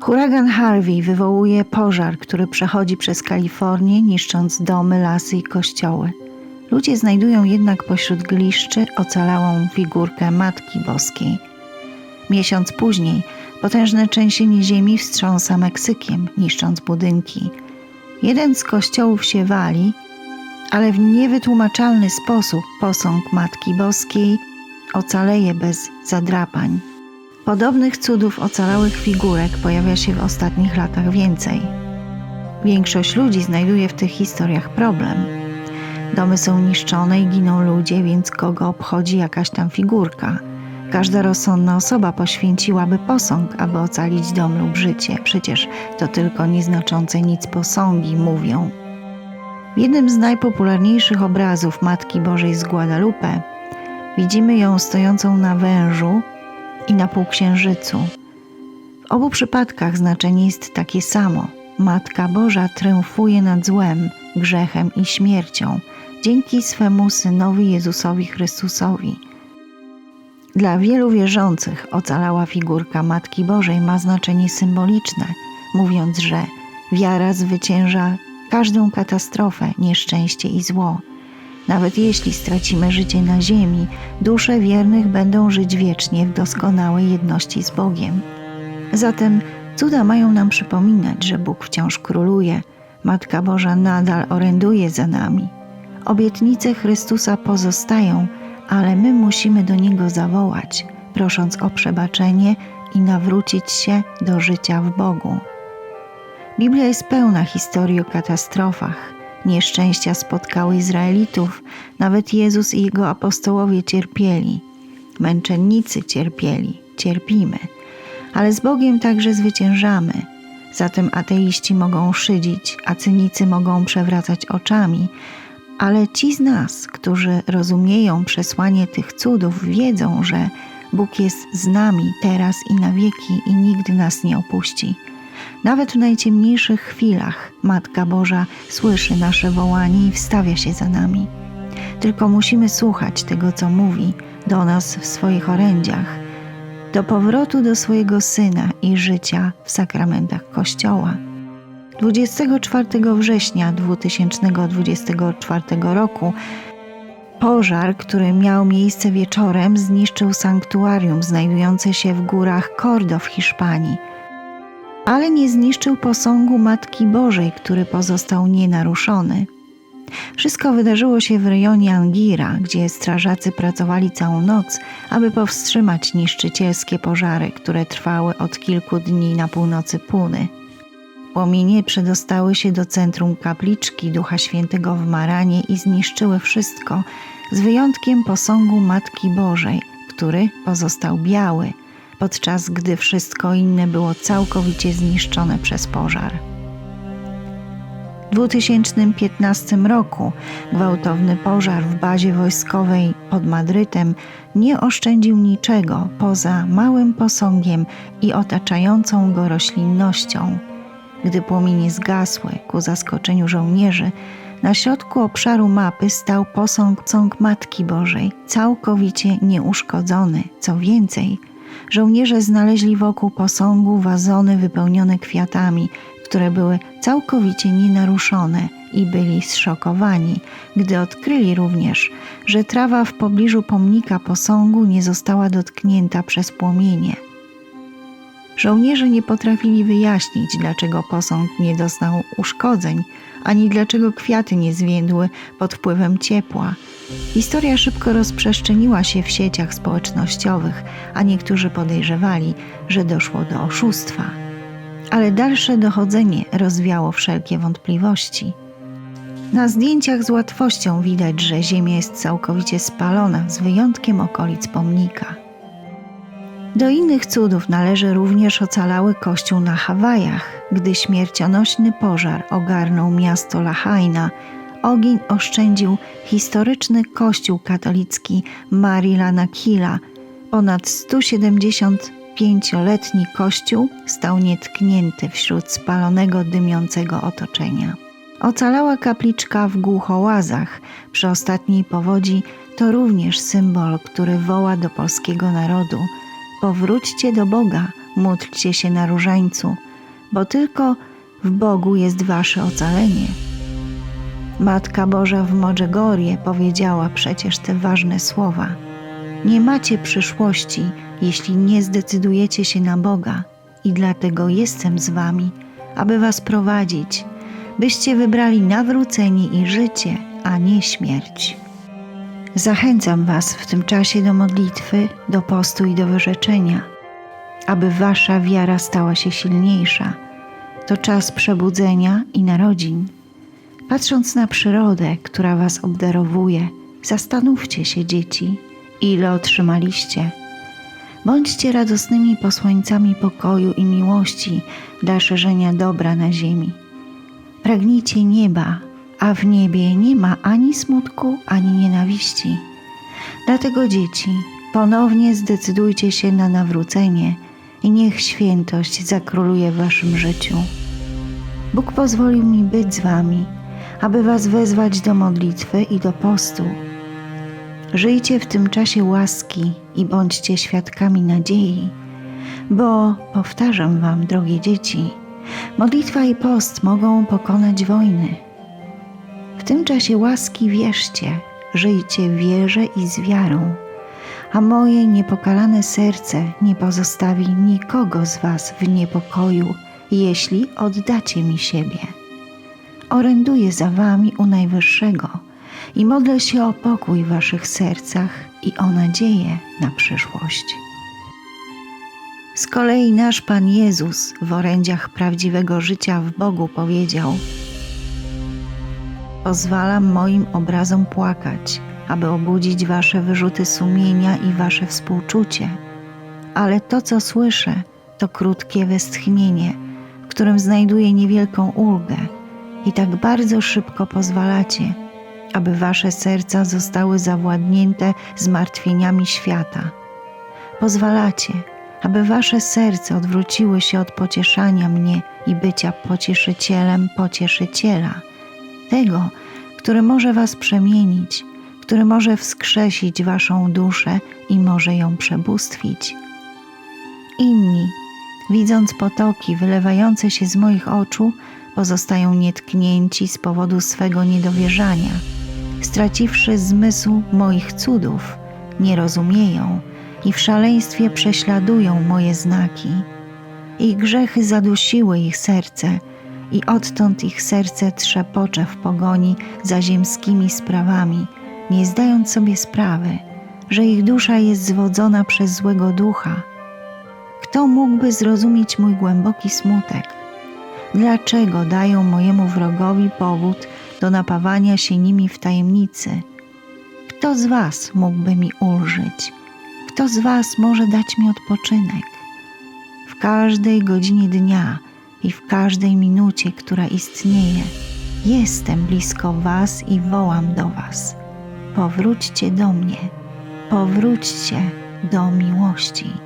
Huragan Harvey wywołuje pożar, który przechodzi przez Kalifornię, niszcząc domy, lasy i kościoły. Ludzie znajdują jednak pośród gliszczy ocalałą figurkę Matki Boskiej. Miesiąc później potężne trzęsienie ziemi wstrząsa Meksykiem, niszcząc budynki. Jeden z kościołów się wali, ale w niewytłumaczalny sposób posąg Matki Boskiej ocaleje bez zadrapań. Podobnych cudów ocalałych figurek pojawia się w ostatnich latach więcej. Większość ludzi znajduje w tych historiach problem. Domy są niszczone i giną ludzie, więc kogo obchodzi jakaś tam figurka? Każda rozsądna osoba poświęciłaby posąg, aby ocalić dom lub życie. Przecież to tylko nieznaczące nic posągi mówią. W jednym z najpopularniejszych obrazów Matki Bożej z Guadalupe widzimy ją stojącą na wężu i na półksiężycu. W obu przypadkach znaczenie jest takie samo. Matka Boża triumfuje nad złem, grzechem i śmiercią dzięki swemu Synowi Jezusowi Chrystusowi. Dla wielu wierzących ocalała figurka Matki Bożej ma znaczenie symboliczne, mówiąc, że wiara zwycięża każdą katastrofę, nieszczęście i zło. Nawet jeśli stracimy życie na ziemi, dusze wiernych będą żyć wiecznie w doskonałej jedności z Bogiem. Zatem cuda mają nam przypominać, że Bóg wciąż króluje, Matka Boża nadal oręduje za nami. Obietnice Chrystusa pozostają, ale my musimy do Niego zawołać, prosząc o przebaczenie i nawrócić się do życia w Bogu. Biblia jest pełna historii o katastrofach. Nieszczęścia spotkały Izraelitów, nawet Jezus i jego apostołowie cierpieli. Męczennicy cierpieli, cierpimy, ale z Bogiem także zwyciężamy. Zatem ateiści mogą szydzić, a cynicy mogą przewracać oczami, ale ci z nas, którzy rozumieją przesłanie tych cudów, wiedzą, że Bóg jest z nami teraz i na wieki i nigdy nas nie opuści. Nawet w najciemniejszych chwilach Matka Boża słyszy nasze wołanie i wstawia się za nami. Tylko musimy słuchać tego, co mówi do nas w swoich orędziach, do powrotu do swojego Syna i życia w sakramentach Kościoła. 24 września 2024 roku pożar, który miał miejsce wieczorem, zniszczył sanktuarium znajdujące się w górach Cordo w Hiszpanii – ale nie zniszczył posągu Matki Bożej, który pozostał nienaruszony. Wszystko wydarzyło się w rejonie Angira, gdzie strażacy pracowali całą noc, aby powstrzymać niszczycielskie pożary, które trwały od kilku dni na północy Puny. Płomienie przedostały się do centrum kapliczki Ducha Świętego w Maranie i zniszczyły wszystko, z wyjątkiem posągu Matki Bożej, który pozostał biały – podczas gdy wszystko inne było całkowicie zniszczone przez pożar. W 2015 roku gwałtowny pożar w bazie wojskowej pod Madrytem nie oszczędził niczego poza małym posągiem i otaczającą go roślinnością. Gdy płomienie zgasły ku zaskoczeniu żołnierzy, na środku obszaru mapy stał posąg cąg Matki Bożej, całkowicie nieuszkodzony. Co więcej, żołnierze znaleźli wokół posągu wazony wypełnione kwiatami, które były całkowicie nienaruszone i byli zszokowani, gdy odkryli również, że trawa w pobliżu pomnika posągu nie została dotknięta przez płomienie. Żołnierze nie potrafili wyjaśnić, dlaczego posąg nie dostał uszkodzeń, ani dlaczego kwiaty nie zwiędły pod wpływem ciepła. Historia szybko rozprzestrzeniła się w sieciach społecznościowych, a niektórzy podejrzewali, że doszło do oszustwa. Ale dalsze dochodzenie rozwiało wszelkie wątpliwości. Na zdjęciach z łatwością widać, że ziemia jest całkowicie spalona, z wyjątkiem okolic pomnika. Do innych cudów należy również ocalały kościół na Hawajach, gdy śmiercionośny pożar ogarnął miasto Lahaina. Ogień oszczędził historyczny kościół katolicki Marilanakila. Ponad 175-letni kościół stał nietknięty wśród spalonego, dymiącego otoczenia. Ocalała kapliczka w Głuchołazach przy ostatniej powodzi to również symbol, który woła do polskiego narodu – Powróćcie do Boga, módlcie się na różańcu, bo tylko w Bogu jest wasze ocalenie. Matka Boża w Modżegorie powiedziała przecież te ważne słowa. Nie macie przyszłości, jeśli nie zdecydujecie się na Boga, i dlatego jestem z wami, aby was prowadzić, byście wybrali nawrócenie i życie, a nie śmierć. Zachęcam Was w tym czasie do modlitwy, do postu i do wyrzeczenia, aby Wasza wiara stała się silniejsza. To czas przebudzenia i narodzin. Patrząc na przyrodę, która Was obdarowuje, zastanówcie się, dzieci, ile otrzymaliście. Bądźcie radosnymi posłańcami pokoju i miłości dla szerzenia dobra na ziemi. Pragnijcie nieba, a w niebie nie ma ani smutku, ani nienawiści. Dlatego, dzieci, ponownie zdecydujcie się na nawrócenie i niech świętość zakróluje w waszym życiu. Bóg pozwolił mi być z wami, aby was wezwać do modlitwy i do postu. Żyjcie w tym czasie łaski i bądźcie świadkami nadziei, bo powtarzam wam, drogie dzieci, modlitwa i post mogą pokonać wojny. Tym czasie łaski wierzcie, żyjcie w wierze i z wiarą, a moje niepokalane serce nie pozostawi nikogo z was w niepokoju, jeśli oddacie mi siebie. Oręduję za wami u Najwyższego i modlę się o pokój w waszych sercach i o nadzieję na przyszłość. Z kolei nasz Pan Jezus w orędziach prawdziwego życia w Bogu powiedział: Pozwalam moim obrazom płakać, aby obudzić wasze wyrzuty sumienia i wasze współczucie. Ale to, co słyszę, to krótkie westchnienie, w którym znajduję niewielką ulgę, i tak bardzo szybko pozwalacie, aby wasze serca zostały zawładnięte zmartwieniami świata. Pozwalacie, aby wasze serce odwróciły się od pocieszania mnie i bycia pocieszycielem pocieszyciela, tego, który może was przemienić, który może wskrzesić waszą duszę i może ją przebóstwić. Inni, widząc potoki wylewające się z moich oczu, pozostają nietknięci z powodu swego niedowierzania. Straciwszy zmysł moich cudów, nie rozumieją i w szaleństwie prześladują moje znaki. Ich grzechy zadusiły ich serce i odtąd ich serce trzepocze w pogoni za ziemskimi sprawami, nie zdając sobie sprawy, że ich dusza jest zwodzona przez złego ducha. Kto mógłby zrozumieć mój głęboki smutek? Dlaczego dają mojemu wrogowi powód do napawania się nimi w tajemnicy? Kto z Was mógłby mi ulżyć? Kto z Was może dać mi odpoczynek? W każdej godzinie dnia i w każdej minucie, która istnieje, jestem blisko Was i wołam do Was. Powróćcie do mnie, powróćcie do miłości.